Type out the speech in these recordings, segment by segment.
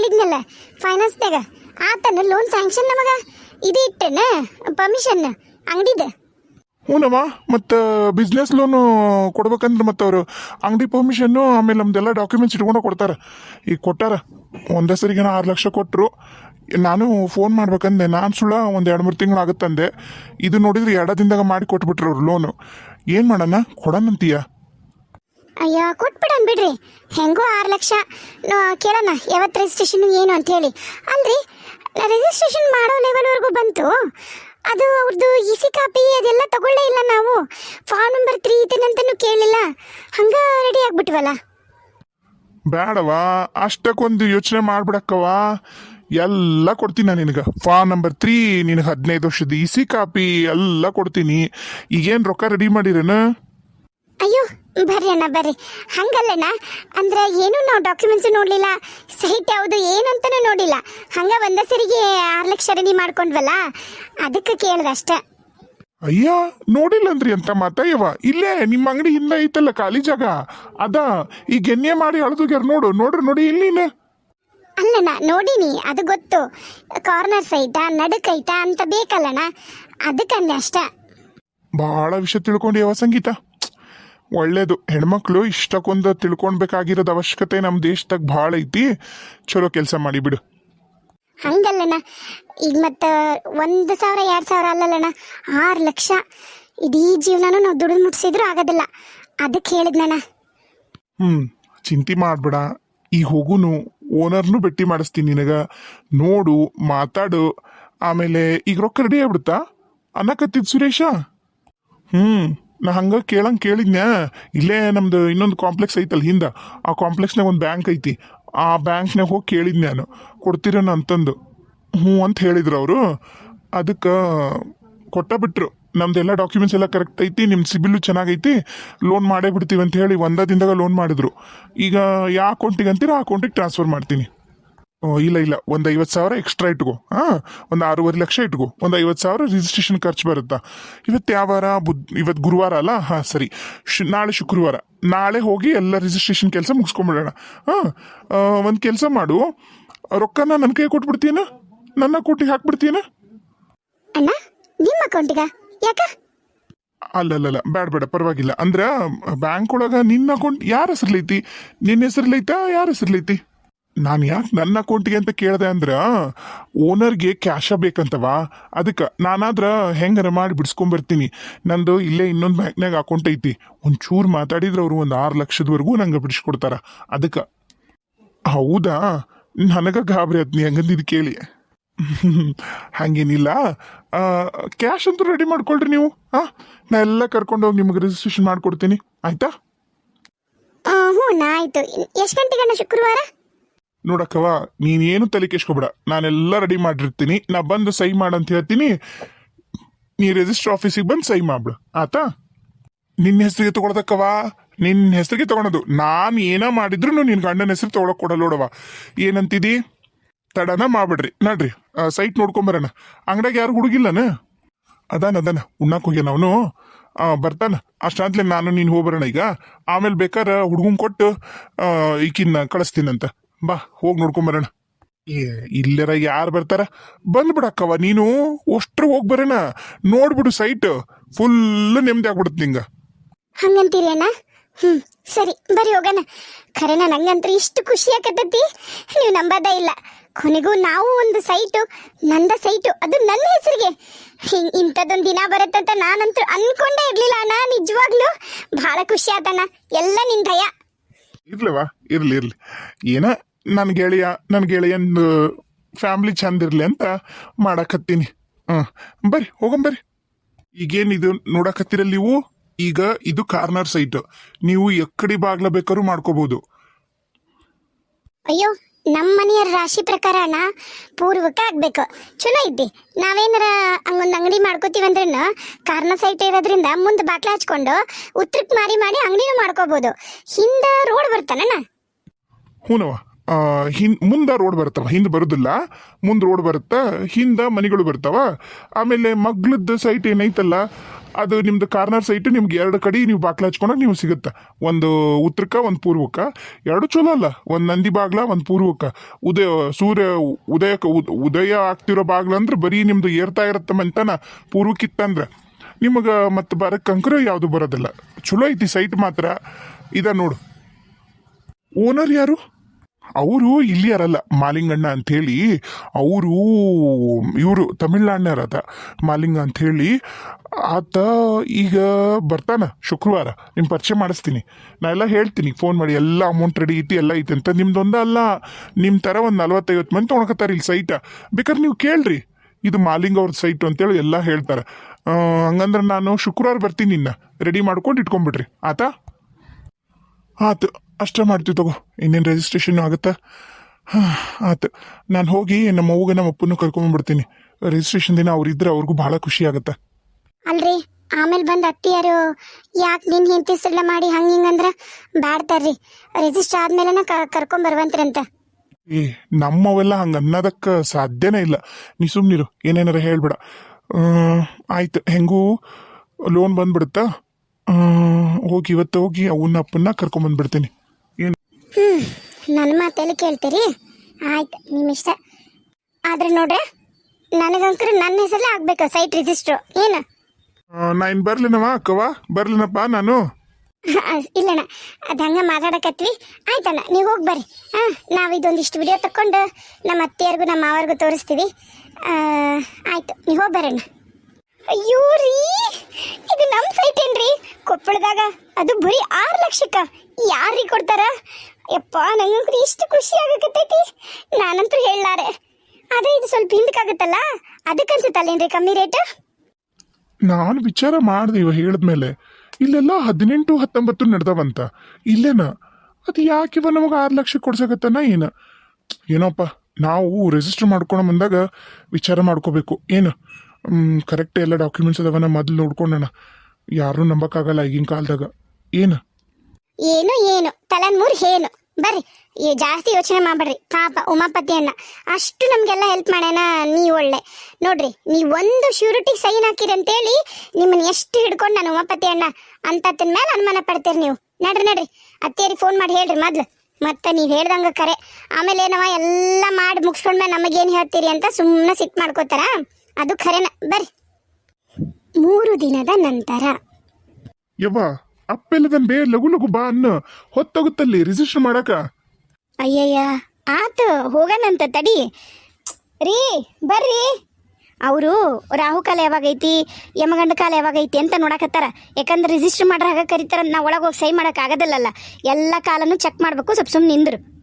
ಕೇಳಿದ್ನಲ್ಲ ಫೈನಾನ್ಸ್ದಾಗ ಆತನ loan sanction ನಮಗ. ಇದು ಇಟ್ಟೆನ? ಪರ್ಮಿಷನ್ ಅಂಗಡಿದ. ಹ್ಞೂನಮ್ಮ ಮತ್ತು ಬಿಸ್ನೆಸ್ ಲೋನು ಕೊಡ್ಬೇಕಂದ್ರೆ ಮತ್ತು ಅವರು ಅಂಗಡಿ ಪರ್ಮಿಷನ್ನು ಆಮೇಲೆ ನಮ್ದೆಲ್ಲ ಡಾಕ್ಯುಮೆಂಟ್ಸ್ ಇಟ್ಕೊಂಡು ಕೊಡ್ತಾರೆ. ಈಗ ಕೊಟ್ಟಾರ. ಒಂದೇ ಸರಿಗೆ ಆರು ಲಕ್ಷ ಕೊಟ್ಟರು ನಾನು ಫೋನ್ ಮಾಡ್ಬೇಕಂದೆ. ನಾನು ಸುಳ್ಳ ಒಂದು ಎರಡು ಮೂರು ತಿಂಗಳು ಆಗುತ್ತಂದೆ. ಇದು ನೋಡಿದ್ರೆ ಎರಡು ದಿನದಾಗ ಮಾಡಿ ಕೊಟ್ಬಿಟ್ರು ಅವ್ರು ಲೋನು ಏನು ಮಾಡೋಣ? ಕೊಡೋಣಂತೀಯ ಅಯ್ಯ ಕೊಟ್ಬಿಡನ್ ಬಿಡ್ರಿ. ಹೆಂಗೋ ಆರು ಲಕ್ಷ. ಕೇಳೋಣ ಯಾವತ್ತು ರಿಜಿಸ್ಟ್ರೇಷನ್ ಏನು ಅಂತ ಹೇಳಿ. ಅಲ್ರಿ ರಿಜಿಸ್ಟ್ರೇಷನ್ ಮಾಡೋ ಲೆವೆಲ್ವರೆಗೂ ಬಂತು. ಅದು ಅವ್ರದ್ದು ಇ ಸಿ ಕಾಪಿ ಅದೆಲ್ಲ ತಗೊಳ್ಳೇ ಇಲ್ಲ ನಾವು. ಫಾರ್ಮ್ ನಂಬರ್ ತ್ರೀ ಇದನ್ನಂತನೂ ಕೇಳಿಲ್ಲ. ಹಂಗ ರೆಡಿ ಆಗ್ಬಿಟ್ವಲ್ಲ. ಬೇಡವಾ ಅಷ್ಟಕ್ಕೊಂದು ಯೋಚನೆ ಮಾಡ್ಬಿಡಕ್ಕವ ಎಲ್ಲ ಕೊಡ್ತೀನಿ ನಾನು ನಿನಗೆ. ಫಾರ್ಮ್ ನಂಬರ್ ತ್ರೀ ನಿನಗೆ ಹದಿನೈದು ವರ್ಷದ ಇ ಸಿ ಕಾಪಿ ಎಲ್ಲ ಕೊಡ್ತೀನಿ. ಈಗೇನು ರೊಕ್ಕ ರೆಡಿ ಮಾಡಿರೇನು? ಅಯ್ಯೋ ಬರ್ರಿ ಅಣ್ಣ ಬರ್ರಿ. ಹಂಗಲ್ಲಣ್ಣ ಅಂದ್ರೆ ಏನು ನಾವು ಡಾಕ್ಯುಮೆಂಟ್ಸ್ ನೋಡ್ಲಿಲ್ಲ? ಸೈಟ್ ಯಾವುದು ಏನಂತನೂ ನೋಡಿಲ್ಲ ಹಂಗ ಒಂದ ಸರಿಗೆ ಆರು ಲಕ್ಷ ರೆಡಿ ಮಾಡ್ಕೊಂಡ್ವಲ್ಲ? ಅದಕ್ಕೆ ಕೇಳ್ದೆ ಅಷ್ಟೆ. ಅಯ್ಯ ನೋಡಿಲ್ಲ ಅಂದ್ರಿ ಅಂತ ಮಾತಯ್ಯವ ಇಲ್ಲೇ ನಿಮ್ಮ ಅಂಗಡಿ ಹಿಂದೆ ಐತಲ್ಲ ಖಾಲಿ ಜಾಗ? ಅದ ಈ ಗೆನ್ನೆ ಮಾಡಿ ಅಳದುಗ್ಯಾರ ನೋಡು ನೋಡ್ರಿ ನೋಡಿ ಇಲ್ಲಿನ ಅಲ್ಲಣ್ಣ ನೋಡಿನಿ ಅದು ಗೊತ್ತು. ಕಾರ್ನರ್ ಸೈಟಾ ನಡುಕೈತಾ ಅಂತ ಬೇಕಲ್ಲಣ್ಣ? ಅದಕ್ಕಂದೆ ಅಷ್ಟೆ. ಭಾಳ ವಿಷಯ ತಿಳ್ಕೊಂಡ್ಯವ ಸಂಗೀತ. ಒಳ್ಳೇದು. ಹೆಣ್ಮಕ್ಳು ಇಷ್ಟಕ್ಕೊಂದು ತಿಳ್ಕೊಳ್ಬೇಕಾಗಿರೋದು ಅವಶ್ಯಕತೆ ನಮ್ಮ ದೇಶದಾಗ ಭಾಳ ಐತಿ. ಚಲೋ ಕೆಲಸ ಮಾಡಿ ಬಿಡು. ಹಂಗಲ್ಲಣ್ಣ. ಈಗ ಮತ್ತು ಒಂದು ಸಾವಿರ ಎರಡು ಸಾವಿರ ಅಲ್ಲಲ್ಲಣ್ಣ. ಆರು ಲಕ್ಷ. ಇಡೀ ಜೀವನನೂ ನಾವು ದುಡಿದು ಮುಟ್ಸಿದ್ರು ಆಗೋದಿಲ್ಲ. ಅದಕ್ಕೆ ಹೇಳಿದ್ನಣ್ಣ. ಹ್ಞೂ ಚಿಂತೆ ಮಾಡಬೇಡ. ಈ ಹೋಗುನು ಓನರ್ನು ಭೇಟಿ ಮಾಡಿಸ್ತೀನಿ ನಿನಗ. ನೋಡು ಮಾತಾಡು. ಆಮೇಲೆ ಈಗ ರೊಕ್ಕ ರೆಡಿ ಆಗ್ಬಿಡುತ್ತಾ? ಅನ್ನಕತ್ತಿದ್ ಸುರೇಶ? ಹ್ಮ್. ನಾ ಹಂಗೆ ಕೇಳಂಗೆ ಕೇಳಿದ್ನ್ಯಾ? ಇಲ್ಲೇ ನಮ್ದು ಇನ್ನೊಂದು ಕಾಂಪ್ಲೆಕ್ಸ್ ಐತಲ್ಲ ಹಿಂದೆ. ಆ ಕಾಂಪ್ಲೆಕ್ಸ್ನಾಗ ಒಂದು ಬ್ಯಾಂಕ್ ಐತಿ. ಆ ಬ್ಯಾಂಕ್ನಾಗ ಹೋಗಿ ಕೇಳಿದ್ ನಾನು ಕೊಡ್ತೀರನ ಅಂತಂದು. ಹ್ಞೂ ಅಂತ ಹೇಳಿದ್ರು ಅವರು. ಅದಕ್ಕೆ ಕೊಟ್ಟ ಬಿಟ್ರು. ನಮ್ದೆಲ್ಲ ಡಾಕ್ಯುಮೆಂಟ್ಸ್ ಎಲ್ಲ ಕರೆಕ್ಟ್ ಐತಿ ನಿಮ್ಮ ಸಿಬಿಲ್ಲು ಚೆನ್ನಾಗೈತಿ ಲೋನ್ ಮಾಡೇ ಬಿಡ್ತೀವಿ ಅಂತ ಹೇಳಿ ಒಂದ ದಿನದಾಗ ಲೋನ್ ಮಾಡಿದ್ರು. ಈಗ ಯಾವ ಅಕೌಂಟಿಗೆ ಅಂತೀರ, ಆ ಅಕೌಂಟಿಗೆ ಟ್ರಾನ್ಸ್ಫರ್ ಮಾಡ್ತೀನಿ. ಇಲ್ಲ ಇಲ್ಲ. ಒಂದು ಐವತ್ತು ಸಾವಿರ ಎಕ್ಸ್ಟ್ರಾ ಇಟ್ಕೋ. ಹಾಂ ಒಂದು ಆರೂವರೆ ಲಕ್ಷ ಇಟ್ಕೋ. ಒಂದು ಐವತ್ತು ಸಾವಿರ ರಿಜಿಸ್ಟ್ರೇಷನ್ ಖರ್ಚು ಬರುತ್ತಾ? ಇವತ್ತು ಯಾವ ವಾರ? ಬುದ್ ಇವತ್ತು ಗುರುವಾರ ಅಲ್ಲ? ಹಾಂ ಸರಿ. ಶು ನಾಳೆ ಶುಕ್ರವಾರ. ನಾಳೆ ಹೋಗಿ ಎಲ್ಲ ರಿಜಿಸ್ಟ್ರೇಷನ್ ಕೆಲಸ ಮುಗಿಸ್ಕೊಂಬಿಡೋಣ. ಹಾಂ ಒಂದು ಕೆಲಸ ಮಾಡು. ರೊಕ್ಕನ ನನ್ನ ಕೈ ಕೊಟ್ಬಿಡ್ತೀನ ನನ್ನ ಅಕೌಂಟಿಗೆ ಹಾಕ್ಬಿಡ್ತೀನ ಅಣ್ಣ ನಿಮ್ಮ ಅಕೌಂಟಿಗ? ಯಾಕ? ಅಲ್ಲಲ್ಲಲ್ಲ ಬೇಡ ಬೇಡ ಪರವಾಗಿಲ್ಲ. ಅಂದ್ರೆ ಬ್ಯಾಂಕ್ ಒಳಗ ನಿನ್ನ ಅಕೌಂಟ್ ಯಾರ ಹೆಸರ್ಲೈತಿ ನಿನ್ನ ಹೆಸರ್ಲೈತಾ ಯಾರ ಹೆಸರ್ಲೈತಿ ನಾನು ಯಾಕೆ ನನ್ನ ಅಕೌಂಟಿಗೆ ಅಂತ ಕೇಳಿದೆ ಅಂದ್ರೆ ಓನರ್ಗೆ ಕ್ಯಾಶ ಬೇಕಂತವಾ? ಅದಕ್ಕೆ ನಾನಾದ್ರ ಹೆಂಗಾರ ಮಾಡಿ ಬಿಡಿಸ್ಕೊಂಬರ್ತೀನಿ. ನಂದು ಇಲ್ಲೇ ಇನ್ನೊಂದು ಬ್ಯಾಂಕ್ನಾಗ ಅಕೌಂಟ್ ಐತಿ. ಒಂಚೂರು ಮಾತಾಡಿದ್ರೆ ಅವರು ಒಂದು ಆರು ಲಕ್ಷದವರೆಗೂ ನಂಗೆ ಬಿಡಿಸ್ಕೊಡ್ತಾರ. ಅದಕ್ಕೆ, ಹೌದಾ? ನನಗೆ ಗಾಬರಿ ಆತ್ನಿ ಹಂಗಂದಿದ್ದು ಕೇಳಿ. ಹಂಗೇನಿಲ್ಲ. ಕ್ಯಾಶ್ ಅಂತೂ ರೆಡಿ ಮಾಡ್ಕೊಳ್ರಿ ನೀವು. ಹಾಂ ನಾ ಎಲ್ಲ ಕರ್ಕೊಂಡೋಗಿ ನಿಮ್ಗೆ ರಿಜಿಸ್ಟ್ರೇಷನ್ ಮಾಡ್ಕೊಡ್ತೀನಿ. ಆಯ್ತಾ? ಹ್ಞೂ ನಾ ಆಯಿತು. ಎಷ್ಟು ಗಂಟೆಗಣ್ಣ ಶುಕ್ರವಾರ? ನೋಡಕ್ಕವ ನೀನೇನು ತಲೆ ಕೆಸ್ಕೊಬೇಡ ನಾನೆಲ್ಲ ರೆಡಿ ಮಾಡಿರ್ತೀನಿ. ನಾ ಬಂದು ಸಹಿ ಮಾಡಂತ ಹೇಳ್ತೀನಿ. ನೀ ರಿಜಿಸ್ಟರ್ ಆಫೀಸಿಗೆ ಬಂದು ಸೈ ಮಾಡ್ಬಿಡು. ಆತಾ? ನಿನ್ನ ಹೆಸರಿಗೆ ತಗೊಳದಕ್ಕವ ನಿನ್ನ ಹೆಸರಿಗೆ ತಗೊಳೋದು. ನಾನು ಏನ ಮಾಡಿದ್ರು ನಿನ್ನ ಗಂಡನ ಹೆಸರು ತಗೊಳಕ್ ಕೊಡಲ್ಲ ನೋಡವ ಏನಂತಿದಿ? ತಡನ ಮಾಡ್ಬಿಡ್ರಿ. ನಡ್ರಿ. ಸೈಟ್ ನೋಡ್ಕೊಂಬರಣ ಅಂಗಡಿಯಾಗ ಯಾರು ಹುಡುಗಿಲ್ಲನ? ಅದಾನ ಅದಾನ. ಉಣ್ಣಾಕ್ ಹೋಗ್ಯಾನ ಅವನು. ಬರ್ತಾನ. ಅಷ್ಟಾದ್ಲೆ ನಾನು ನೀನು ಹೋಗ್ಬರೋಣ ಈಗ. ಆಮೇಲೆ ಬೇಕಾರೆ ಹುಡುಗನ್ ಕೊಟ್ಟು ಈಕಿನ ಕಳಿಸ್ತೀನಂತ. ಬಾ ಹೋಗಿ ನೋಡ್ಕೊಂಬರೋಣ ಏ ಇಲ್ಲರ ಯಾರು ಬರ್ತಾರ? ಬಂದ್ಬಿಡಕ್ಕವ ನೀನು ಅಷ್ಟ್ರ ಹೋಗಿ ಬರೋಣ. ನೋಡ್ಬಿಡು ಸೈಟ್ ಫುಲ್ ನೆಮ್ಮದಿ ಆಗ್ಬಿಡುತ್ತೆ ನಿಂಗ. ಹಂಗಂತೀರಣ್ಣ ಹ್ಞೂ ಸರಿ ಬರೀ ಹೋಗೋಣ. ಖರೇನ ನಂಗಂತೂ ಇಷ್ಟು ಖುಷಿ ಆಕತ್ತೈತಿ? ನೀವು ನಂಬದ ಇಲ್ಲ. ಕೊನೆಗೂ ನಾವು ಒಂದು ಸೈಟು ನಂದ ಸೈಟು ಅದು ನನ್ನ ಹೆಸರಿಗೆ. ಇಂಥದ್ದೊಂದು ದಿನ ಬರುತ್ತಂತ ನಾನಂತೂ ಅನ್ಕೊಂಡೇ ಇರ್ಲಿಲ್ಲ ಅಣ್ಣ ನಿಜವಾಗ್ಲೂ. ಭಾಳ ಖುಷಿ ಆತಣ್ಣ. ಎಲ್ಲ ನಿನ್ ದಯ. ಇರ್ಲಿವಾ ಇರ್ಲಿ ಇರ್ಲಿ. ಏನ ನನ್ನ ಗೆಳೆಯ ನನ್ನ ಗೆಳೆಯಂದು ಫ್ಯಾಮ್ಲಿ ಚಂದ ಇರಲಿ ಅಂತ ಮಾಡಕತ್ತೀನಿ. ಹಾಂ ಬರ್ರಿ ಹೋಗಂಬರ್ರಿ ಈಗೇನು ಇದು ನೋಡಕತ್ತೀರಲ್ಲ ನೀವು? ಈಗ ಇದು ಕಾರ್ನರ್ ಸೈಟ್. ನೀವು ಎಕ್ಕಡಿ ಬಾಗ್ಲ ಬೇಕಾದ್ರೂ ಮಾಡ್ಕೋಬಹುದು ಅಯ್ಯೋ ನಮ್ಮ ಮನೆಯ ರಾಶಿ ಪ್ರಕಾರ ಅಣ್ಣ ಪೂರ್ವಕ ಆಗ್ಬೇಕು. ಚಲೋ ಐತಿ. ನಾವೇನಾರ ಹಂಗೊಂದು ಅಂಗಡಿ ಮಾಡ್ಕೋತೀವಿ ಅಂದ್ರೆ ಕಾರ್ನ ಸೈಟ್ ಇರೋದ್ರಿಂದ ಮುಂದೆ ಬಾಕ್ಲ ಹಚ್ಕೊಂಡು ಉತ್ತರಕ್ಕೆ ಮಾರಿ ಮಾಡಿ ಅಂಗಡಿನೂ ಮಾಡ್ಕೋಬಹುದು ಹಿಂದೆ ರೋಡ್ ಬರ್ತಾನಣ್ಣ. ಹೂನವ ಆ, ಮುಂದೆ ರೋಡ್ ಬರ್ತಾವ ಹಿಂದ್ ಬರುದಿಲ್ಲ ಮುಂದ್ ರೋಡ್ ಬರುತ್ತ ಹಿಂದ ಮನೆಗಳು ಬರ್ತಾವ ಆಮೇಲೆ ಮಗ್ಲದ ಸೈಟ್ ಏನೈತಲ್ಲ ಅದು ನಿಮ್ದು ಕಾರ್ನರ್ ಸೈಟ್ ನಿಮ್ಗೆ ಎರಡು ಕಡೆ ನೀವು ಬಾಗ್ಲ ಹಚ್ಕೊಂಡಾಗ ನೀವು ಸಿಗುತ್ತೆ. ಒಂದು ಉತ್ತರಕ್ಕ ಒಂದು ಪೂರ್ವಕ್ಕ. ಎರಡು ಚಲೋ ಅಲ್ಲ ಒಂದು ನಂದಿ ಬಾಗ್ಲ ಒಂದು ಪೂರ್ವಕ್ಕ. ಉದಯ ಸೂರ್ಯ ಉದಯಕ್ಕೆ ಉದಯ ಆಗ್ತಿರೋ ಬಾಗ್ಲ ಅಂದ್ರೆ ಬರೀ ನಿಮ್ದು ಏರ್ತಾ ಇರತ್ತೆ ಮಂತನ ಪೂರ್ವಕ್ಕಿತ್ತಂದ್ರೆ. ನಿಮಗೆ ಮತ್ತೆ ಬರಕ್ಕೆ ಅಂಕರ ಯಾವುದು ಬರೋದಿಲ್ಲ. ಚಲೋ ಐತಿ ಸೈಟ್ ಮಾತ್ರ. ಇದ ನೋಡು. ಓನರ್ ಯಾರು? ಅವರು ಇಲ್ಲಿ ಅರಲ್ಲ ಮಾಲಿಂಗಣ್ಣ ಅಂಥೇಳಿ. ಅವರು ಇವರು ತಮಿಳ್ನಾಡಿನವರದ ಮಾಲಿಂಗ ಅಂಥೇಳಿ. ಆತ ಈಗ ಬರ್ತಾನ ಶುಕ್ರವಾರ. ನಿಮ್ಮ ಪರಿಚಯ ಮಾಡಿಸ್ತೀನಿ. ನಾ ಎಲ್ಲ ಹೇಳ್ತೀನಿ ಫೋನ್ ಮಾಡಿ ಎಲ್ಲ ಅಮೌಂಟ್ ರೆಡಿ ಐತಿ, ಎಲ್ಲ ಐತಿ ಅಂತ. ನಿಮ್ದೊಂದ ಅಲ್ಲ ನಿಮ್ಮ ಥರ ಒಂದು ನಲ್ವತ್ತೈವತ್ತು ಮಂದಿ ತೊಗೊಳಕತ್ತಾರೆ ಇಲ್ಲಿ ಸೈಟ ಬೇಕಾದ್ರೆ ನೀವು ಕೇಳ್ರಿ. ಇದು ಮಾಲಿಂಗ್ ಅವ್ರ ಸೈಟು ಅಂತೇಳಿ ಎಲ್ಲ ಹೇಳ್ತಾರೆ. ಹಂಗಂದ್ರೆ ನಾನು ಶುಕ್ರವಾರ ಬರ್ತೀನಿ ನಿನ್ನ. ರೆಡಿ ಮಾಡ್ಕೊಂಡು ಇಟ್ಕೊಂಡ್ಬಿಡ್ರಿ. ಆತ? ಆತು. ಅಷ್ಟೇ ಮಾಡ್ತೀವಿ ತಗೋ. ಇನ್ನೇನು ರಿಜಿಸ್ಟ್ರೇಷನ್ ಆಗುತ್ತಾ? ಹಾಂ ಆತು. ನಾನು ಹೋಗಿ ನಮ್ಮ ಅವ್ಗೆ ನಮ್ಮ ಅಪ್ಪನೂ ಕರ್ಕೊಂಡ್ಬಿಡ್ತೀನಿ ರಿಜಿಸ್ಟ್ರೇಷನ್ ದಿನ ಅವ್ರಿದ್ರೆ ಅವ್ರಿಗೂ ಭಾಳ ಖುಷಿ ಆಗುತ್ತೆ. ಅಲ್ರಿ ಆಮೇಲೆ ಬಂದು ಅತ್ತಿಯರು ಯಾಕೆ ನಿನ್ ಹೆಂಡತಿಸೆಲ್ಲ ಮಾಡಿ ಹಂಗೆ ಹಿಂಗಂದ್ರೆ ಬ್ಯಾಡ್ತಾರ್ರಿ ರಿಜಿಸ್ಟರ್ ಆದ್ಮೇಲೆ ಕರ್ಕೊಂಬರ್ವಂತ್ರಂತ ಏ ನಮ್ಮವೆಲ್ಲ ಹಂಗೆ ಅನ್ನೋದಕ್ಕೆ ಸಾಧ್ಯನೇ ಇಲ್ಲ. ನೀ ಸುಮ್ಮನಿರು ಏನೇನಾರ ಹೇಳ್ಬೇಡ. ಆಯ್ತು. ಹೆಂಗೂ ಲೋನ್ ಬಂದ್ಬಿಡುತ್ತಾ? ಹೋಗಿ ಇವತ್ತು ಹೋಗಿ ಅವನ್ನ ಅಪ್ಪನ್ನ ಕರ್ಕೊಂಬಂದ್ಬಿಡ್ತೀನಿ ಹ್ಮ್ ನನ್ನ ಮಾತೆಲ್ಲ ಕೇಳ್ತೀರಿ? ಆಯ್ತು ನಿಮ್ಮ ಇಷ್ಟ ಆದ್ರೆ ನೋಡ್ರಿ ನನಗಂಕರ ನನ್ನ ಹೆಸರಲ್ಲೇ ಆಗ್ಬೇಕು ಸೈಟ್ ರಿಜಿಸ್ಟ್ರು ಏನು? ನಾ ಇನ್ ಬರ್ಲಿನವ ಅಕ್ಕವ ಬರ್ಲಿನಪ್ಪ ನಾನು? ಇಲ್ಲಣ್ಣ ಅದು ಹಂಗೆ ಮಾತಾಡಕತ್ವಿ. ಆಯ್ತಣ್ಣ ನೀವು ಹೋಗಿ ಬರ್ರಿ. ಹಾಂ ನಾವು ಇದೊಂದಿಷ್ಟು ವಿಡಿಯೋ ತಕೊಂಡು ನಮ್ಮ ಅತ್ತೆಯರ್ಗೂ ನಮ್ಮ ಮಾವರ್ಗೂ ತೋರಿಸ್ತೀವಿ. ಆಯ್ತು ನೀವು ಹೋಗಿ ಬರಣ್ಣ ಅಯ್ಯೋ ರೀ ಇದು ನಮ್ಮ ಸೈಟ್ ಏನ್ರಿ? ಕೊಪ್ಪಳದಾಗ ಅದು ಬರೀ ಆರು ಲಕ್ಷಕ್ಕ. ಯಾರಿಗೆ ಕೊಡ್ತಾರ? ಯಪ್ಪ, ನಂಗಂತೂ ಇಷ್ಟು ಖುಷಿ ಆಗಕತ್ತೈತಿ. ನಾನಂತೂ ಹೇಳಾರೆ ಆದ್ರೆ ಇದು ಸ್ವಲ್ಪ ಹಿಂದಕ್ಕಾಗುತ್ತಲ್ಲ? ಅದಕ್ಕೆ ಅನ್ಸುತ್ತಲ್ಲೇನ್ರಿ ಕಮ್ಮಿ ರೇಟ್? ನಾನು ವಿಚಾರ ಮಾಡಿದೆ ಇವ ಹೇಳಿದ್ಮೇಲೆ. ಇಲ್ಲೆಲ್ಲ ಹದಿನೆಂಟು, ಹತ್ತೊಂಬತ್ತು ನಡೆದವಂತ. ಇಲ್ಲೇನ? ಅದು ಯಾಕಿವ ನಮಗೆ ಆರು ಲಕ್ಷ ಕೊಡ್ಸಕತ್ತನ ಏನ? ಏನೋಪ್ಪ, ನಾವು ರಿಜಿಸ್ಟರ್ ಮಾಡ್ಕೊಂಡು ಬಂದಾಗ ವಿಚಾರ ಮಾಡ್ಕೋಬೇಕು. ಏನು? ಕರೆಕ್ಟ್ ಎಲ್ಲ ಡಾಕ್ಯುಮೆಂಟ್ಸ್ ಅದಾವನ ಮೊದಲು ನೋಡ್ಕೊಂಡಣ. ಯಾರೂ ನಂಬಕ್ಕಾಗಲ್ಲ ಈಗಿನ ಕಾಲದಾಗ. ಏನು? ಏನು ಏನು? ತಲನ್ಮೂರ್ ಏನು ಬರ್ರಿ ಜಾಸ್ತಿ ಯೋಚನೆ ಮಾಡ್ಬೇಡ್ರಿ. ಪಾಪ ಉಮಾಪತಿ ಅಣ್ಣ, ಅಷ್ಟು ನಮ್ಗೆಲ್ಲ ಹೆಲ್ಪ್ ಮಾಡ್ಯಾನ ನೀ ಒಳ್ಳೆ. ನೋಡ್ರಿ ನೀ ಒಂದು ಶ್ಯೂರಿಟಿಗೆ ಸೈನ್ ಹಾಕಿರಿ ಅಂತೇಳಿ ನಿಮ್ಮನ್ನ ಎಷ್ಟು ಹಿಡ್ಕೊಂಡು ನಾನು ಉಮಾಪತಿ ಅಣ್ಣ ಅಂತತ್ತಿನ ಮೇಲೆ ಅನುಮಾನ ಪಡ್ತೀರಿ ನೀವು. ನಡ್ರಿ ನಡ್ರಿ. ಅತ್ತೇರಿ ಫೋನ್ ಮಾಡಿ ಹೇಳ್ರಿ ಮೊದ್ಲು. ಮತ್ತೆ ನೀವು ಹೇಳ್ದಂಗ ಕರೆ. ಆಮೇಲೆ ಏನವ, ಎಲ್ಲ ಮಾಡಿ ಮುಗಿಸ್ಕೊಂಡ್ಮೇಲೆ ನಮಗೇನು ಹೇಳ್ತೀರಿ ಅಂತ ಸುಮ್ಮನೆ ಸಿಟ್ ಮಾಡ್ಕೋತಾರ? ಅದು ಖರೇನ. ಬರ್ರಿ. ಮೂರು ದಿನದ ನಂತರ. ಅಪ್ಪೆಲ್ಲದನ್ ಬೇ ಲಘು ಬಾ ಅನ್ನ. ಹೊತ್ತಾಗುತ್ತಲ್ಲಿ ರಿಜಿಸ್ಟರ್ ಮಾಡಕ. ಅಯ್ಯಯ್ಯ, ಆತು, ಹೋಗನಂತ ತಡಿ. ರೀ, ಬರ್ರಿ. ಅವರು ರಾಹುಕಾಲ ಯಾವಾಗೈತಿ ಯಮಗಂಡ ಕಾಲ ಯಾವಾಗೈತಿ ಅಂತ ನೋಡಕತ್ತಾರ. ಯಾಕಂದ್ರೆ ರಿಜಿಸ್ಟರ್ ಮಾಡ್ರಾಗ ಕರಿತಾರ, ನಾ ಒಳಗೆ ಹೋಗಿ ಸೈ ಆಗೋದಿಲ್ಲಲ್ಲ. ಎಲ್ಲ ಕಾಲನು ಚೆಕ್ ಮಾಡಬೇಕು, ಸ್ವಲ್ಪ ಸುಮ್ಮನೆ ನಿಂದ್ರು.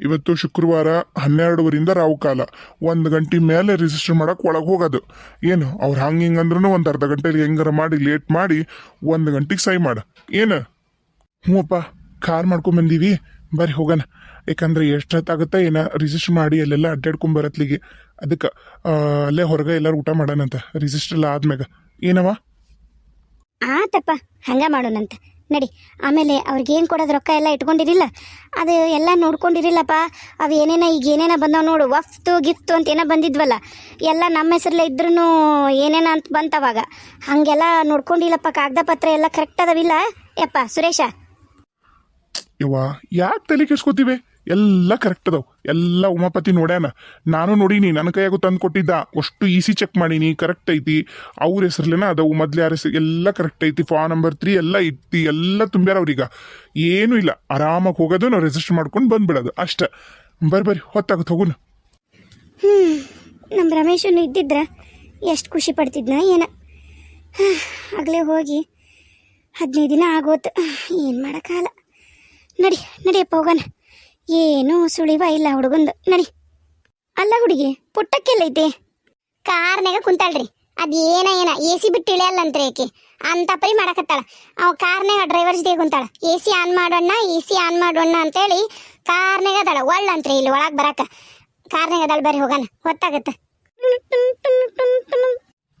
ಇವತ್ತು ಶುಕ್ರವಾರ ಹನ್ನೆರಡುವರಿಂದ ರಾವು ಕಾಲ ಒಂದು ಗಂಟೆ ಮೇಲೆ ರಿಜಿಸ್ಟರ್ ಮಾಡೋಕೆ ಒಳಗೆ ಹೋಗೋದು. ಏನು, ಅವ್ರು ಹಂಗೆ ಹಿಂಗೆ ಅಂದ್ರೂ ಒಂದು ಅರ್ಧ ಗಂಟೆಲಿ ಹೆಂಗಾರ ಮಾಡಿ ಲೇಟ್ ಮಾಡಿ ಒಂದು ಗಂಟೆಗೆ ಸೈ ಮಾಡ. ಏನು? ಹ್ಞೂಪ್ಪ ಕಾರ್ ಮಾಡ್ಕೊಂಬಂದೀವಿ ಬರ್ರಿ, ಹೋಗೋಣ. ಯಾಕಂದ್ರೆ ಎಷ್ಟೊತ್ತಾಗುತ್ತೆ ಏನ ರಿಜಿಸ್ಟರ್ ಮಾಡಿ ಅಲ್ಲೆಲ್ಲ ಅಡ್ಡಾಡ್ಕೊಂಬರತ್ಲಿಗೆ ಅದಕ್ಕೆ ಅಲ್ಲೇ ಹೊರಗೆ ಎಲ್ಲರೂ ಊಟ ಮಾಡೋಣಂತ. ರಿಜಿಸ್ಟರ್ ಎಲ್ಲ ಆದ್ಮ್ಯಾಗ. ಏನವ ಆತಪ್ಪ, ಹಂಗ ಮಾಡೋಣಂತ. ನಡಿ, ಆಮೇಲೆ ಅವ್ರಿಗೆ ಏನು ಕೊಡೋದು ರೊಕ್ಕ ಎಲ್ಲ ಇಟ್ಕೊಂಡಿರಿಲ್ಲ? ಅದು ಎಲ್ಲ ನೋಡ್ಕೊಂಡಿರಿಲ್ಲಪ್ಪ. ಅವು ಏನೇನ, ಈಗ ಏನೇನ ಬಂದವು ನೋಡು. ವಫ್ತು, ಗಿಫ್ತು ಅಂತ ಏನೋ ಬಂದಿದ್ವಲ್ಲ, ಎಲ್ಲ ನಮ್ಮ ಹೆಸರಲ್ಲೇ ಇದ್ರೂ ಏನೇನ ಅಂತ ಬಂತವಾಗ. ಹಾಗೆಲ್ಲ ನೋಡ್ಕೊಂಡಿಲ್ಲಪ್ಪ. ಕಾಗದ ಪತ್ರ ಎಲ್ಲ ಕರೆಕ್ಟ್ ಅದಾವಿಲ್ಲ? ಯಪ್ಪ, ಸುರೇಶ. ಯವ್ವ ಯಾಕೆ ತಲೆ ಕೆಡ್ಸ್ಕೊತೀವಿ? ಎಲ್ಲ ಕರೆಕ್ಟ್ ಅದಾವ. ಎಲ್ಲ ಉಮಾಪತಿ ನೋಡ್ಯಾನ. ನಾನು ನೋಡೀನಿ ನನ್ನ ಕೈಯಾಗೂ ತಂದು ಕೊಟ್ಟಿದ್ದ. ಅಷ್ಟು ಈಸಿ ಚೆಕ್ ಮಾಡೀನಿ ಕರೆಕ್ಟ್ ಐತಿ. ಅವ್ರ ಹೆಸರ್ಲೇನ ಅದಾವು, ಮೊದ್ಲು ಯಾರ ಹೆಸರು ಎಲ್ಲ ಕರೆಕ್ಟ್ ಐತಿ. ಫಾ ನಂಬರ್ ತ್ರೀ ಎಲ್ಲ ಐತಿ ಎಲ್ಲ ತುಂಬ್ಯಾರ ಅವ್ರೀಗ. ಏನೂ ಇಲ್ಲ. ಆರಾಮಾಗಿ ಹೋಗೋದು, ನಾವು ರಿಜಿಸ್ಟರ್ ಮಾಡ್ಕೊಂಡು ಬಂದ್ಬಿಡೋದು. ಅಷ್ಟ. ಬರ್ರಿ ಬರ್ರಿ ಹೊತ್ತಾಗುತ್ತೆ ಹೋಗುನ. ನಮ್ಮ ರಮೇಶನು ಇದ್ದಿದ್ರೆ ಎಷ್ಟು ಖುಷಿ ಪಡ್ತಿದ್ನ ಏನ. ಆಗಲೇ ಹೋಗಿ ಹದಿನೈದು ದಿನ ಆಗೋತು. ಏನು ಮಾಡೋಕ್ಕಾಗಲ್ಲ. ನಡಿ ನಡಿಯಪ್ಪ ಹೋಗೋಣ. ಏನೂ ಸುಳಿವ ಇಲ್ಲ ಹುಡುಗಂದು. ನಡಿ. ಅಲ್ಲ ಹುಡುಗಿ ಪುಟ್ಟಕ್ಕೆಲ್ಲೈತಿ ಕಾರ್ನಾಗ ಕುಂತಾಳ್ರಿ. ಅದೇನ ಏನ ಎ ಸಿ ಬಿಟ್ಟು ಇಳಿಯಲ್ಲಂತ್ರಿ ಆಕೆ. ಅಂತ ಪರಿ ಮಾಡಕತ್ತಾಳ. ಅವ ಕಾರ್ನಾಗ ಡ್ರೈವರ್ ಜೊತೆ ಕುಂತಾಳ. ಎ ಸಿ ಆನ್ ಮಾಡೋಣ ಎ ಸಿ ಆನ್ ಮಾಡೋಣ ಅಂತೇಳಿ ಕಾರ್ನಾಗ ಅದಾಳ. ಒಳ್ಳಂತ್ರಿ ಇಲ್ಲಿ ಒಳಗೆ ಬರಾಕ. ಕಾರ್ನಾಗ ಅದಾಳ ಬರ್ರಿ, ಹೋಗೋಣ. ಹೊತ್ತಾಗತ್ತ.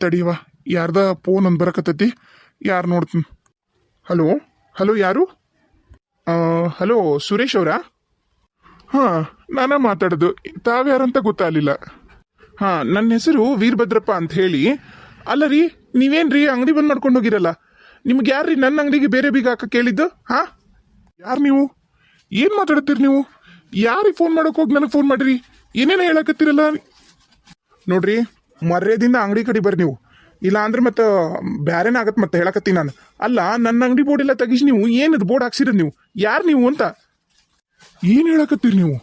ತಡಿಯವ ಯಾರ್ದ ಫೋನ್ ಒಂದು ಬರಕತ್ತೈತಿ? ಯಾರು ನೋಡ್ತೀನಿ? ಹಲೋ ಹಲೋ ಯಾರು? ಹಲೋ, ಸುರೇಶ್ ಅವರಾ? ಹಾಂ, ನಾನೇ ಮಾತಾಡೋದು. ತಾವ್ಯಾರಂತ ಗೊತ್ತಾಗಲಿಲ್ಲ. ಹಾಂ ನನ್ನ ಹೆಸರು ವೀರಭದ್ರಪ್ಪ ಅಂತ ಹೇಳಿ. ಅಲ್ಲ ರೀ ನೀವೇನ್ರಿ ಅಂಗಡಿ ಬಂದ್ ಮಾಡ್ಕೊಂಡು ಹೋಗಿರಲ್ಲ? ನಿಮ್ಗೆ ಯಾರ್ರಿ ನನ್ನ ಅಂಗಡಿಗೆ ಬೇರೆ ಬೀಗ ಹಾಕ ಕೇಳಿದ್ದು? ಹಾ? ಯಾರು ನೀವು? ಏನ್ ಮಾತಾಡ್ತೀರಿ ನೀವು? ಯಾರಿಗೆ ಫೋನ್ ಮಾಡೋಕೆ ಹೋಗಿ ನನಗೆ ಫೋನ್ ಮಾಡಿರಿ? ಏನೇನು ಹೇಳಕತ್ತೀರಲ್ಲ? ನೋಡ್ರಿ, ಮರ್ಯಾದಿಂದ ಅಂಗಡಿ ಕಡೆ ಬರ್ರಿ ನೀವು. ಇಲ್ಲ ಅಂದ್ರೆ ಮತ್ತೆ, ಬ್ಯಾರೇನ ಆಗತ್ತೆ ಮತ್ತೆ ಹೇಳಕತ್ತೀನಿ ನಾನು. ಅಲ್ಲ, ನನ್ನ ಅಂಗಡಿ ಬೋರ್ಡ್ ಎಲ್ಲ ತೆಗಿಸಿ ನೀವು ಏನದು ಬೋರ್ಡ್ ಹಾಕ್ಸಿರೋದು ನೀವು? ಯಾರು ನೀವು ಅಂತ? ಏನು ಹೇಳಕತ್ತೀರಿ ನೀವು?